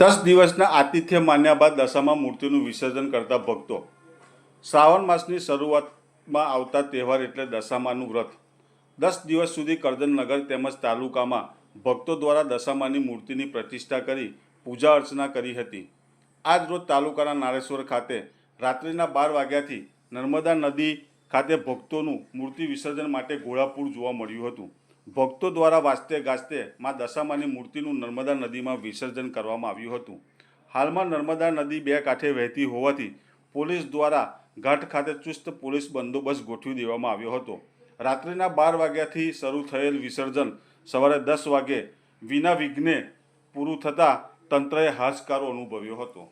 દસ દિવસના આતિથ્ય માન્યા બાદ દશામાં મૂર્તિનું વિસર્જન કરતા ભક્તો. શ્રાવણ માસની શરૂઆતમાં આવતા તહેવાર એટલે દશામાનું વ્રત. દસ દિવસ સુધી કરજણનગર તેમજ તાલુકામાં ભક્તો દ્વારા દશામાની મૂર્તિની પ્રતિષ્ઠા કરી પૂજા અર્ચના કરી હતી. આજ રોજ તાલુકાના નારેશ્વર ખાતે રાત્રિના બાર વાગ્યાથી નર્મદા નદી ખાતે ભક્તોનું મૂર્તિ વિસર્જન માટે ઘોડાપુર જોવા મળ્યું હતું. ભક્તો દ્વારા વાંચતે ગાજતે મા દશામાની મૂર્તિનું નર્મદા નદીમાં વિસર્જન કરવામાં આવ્યું હતું. હાલમાં નર્મદા નદી બે કાંઠે વહેતી હોવાથી પોલીસ દ્વારા ઘાટ ખાતે ચુસ્ત પોલીસ બંદોબસ્ત ગોઠવી દેવામાં આવ્યો હતો. રાત્રિના બાર વાગ્યાથી શરૂ થયેલ વિસર્જન સવારે દસ વાગે વિના વિઘ્ને પૂરું થતાં તંત્રએ હાશકારો અનુભવ્યો હતો.